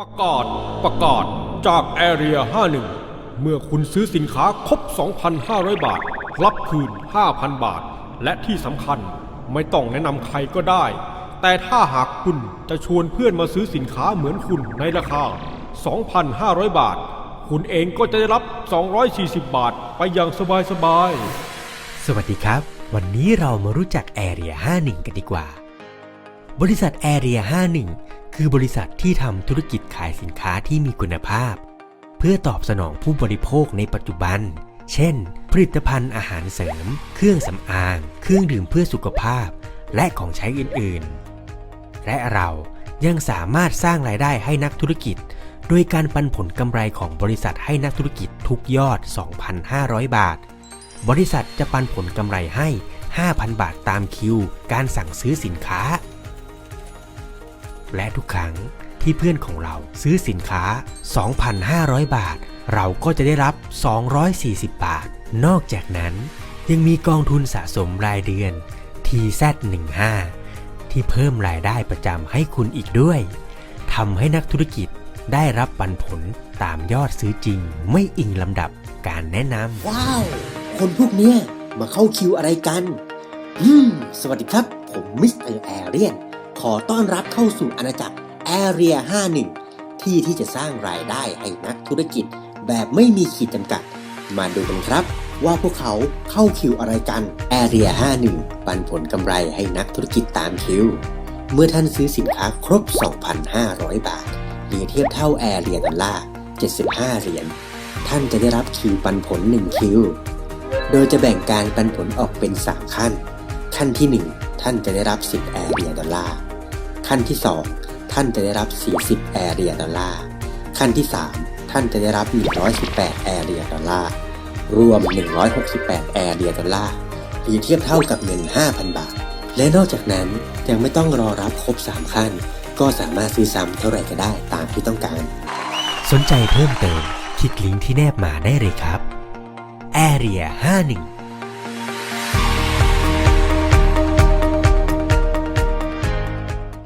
ประกาศประกาศจาก Area 51 เมื่อคุณซื้อสินค้าครบ 2,500 บาท รับคืน 5,000 บาท และที่สำคัญไม่ต้องแนะนำใครก็ได้ แต่ถ้าหากคุณจะชวนเพื่อนมาซื้อสินค้าเหมือนคุณในราคา 2,500 บาท คุณเองก็จะได้รับ 240 บาทไปอย่างสบายๆ สวัสดีครับ วันนี้เรามารู้จัก Area 51 กันดีกว่า บริษัท Area 51 คือบริษัทที่ทำธุรกิจขายสินค้าที่มีคุณภาพ เพื่อตอบสนองผู้บริโภคในปัจจุบัน เช่น ผลิตภัณฑ์อาหารเสริม เครื่องสำอาง เครื่องดื่มเพื่อสุขภาพ และของใช้อื่นๆ และเรายังสามารถสร้างรายได้ให้นักธุรกิจ โดยการปันผลกำไรของบริษัทให้นักธุรกิจทุกยอด 2,500 บาท บริษัทจะปันผลกำไรให้ 5,000 บาทตามคิว การสั่งซื้อสินค้า และทุกครั้งที่เพื่อนของเราซื้อสินค้า 2,500 บาท เราก็จะได้รับ 240 บาท นอกจากนั้นยังมีกองทุนสะสมรายเดือน TZ15 ที่เพิ่มรายได้ประจำให้คุณอีกด้วยทำให้นักธุรกิจได้รับปันผลตามยอดซื้อจริง ไม่อิงลำดับการแนะนำว้าว คนพวกเนี้ยมาเข้าคิวอะไรกัน อืม สวัสดีครับ ผมมิสเตอร์แอเรียน ขอต้อนรับเข้าสู่อาณาจักรแอเรีย51 ที่ที่จะสร้างรายได้ให้นักธุรกิจแบบไม่มีขีดจำกัด มาดูกันครับ ว่าพวกเขาเข้าคิวอะไรกันแอเรีย51 ปันผลกำไรให้นักธุรกิจตามคิว เมื่อท่านซื้อสินค้าครบ 2,500 บาทหรือเทียบเท่าแอเรียดอลลาร์75 เหรียญท่านจะได้รับคิวปันผล 1 คิว โดยจะแบ่งการปันผลออกเป็น 3 ขั้น ขั้นที่ 1 ท่านจะได้รับ 10 แอเรียดอลลาร์ ขั้นที่ 2 ท่านจะได้รับ 40 แอเรียดอลลาร์ ขั้นที่ 3 ท่านจะได้รับ 118 แอเรียดอลลาร์ รวม 168 แอเรียดอลลาร์ หรือเทียบเท่ากับเงิน 5,000 บาท และนอกจากนั้นยังไม่ต้องรอรับครบ 3 ขั้น ก็สามารถซื้อซ้ำเท่าไหร่ก็ได้ตามที่ต้องการ สนใจเพิ่มเติมคลิกลิงก์ที่แนบมาได้เลยครับ Area 51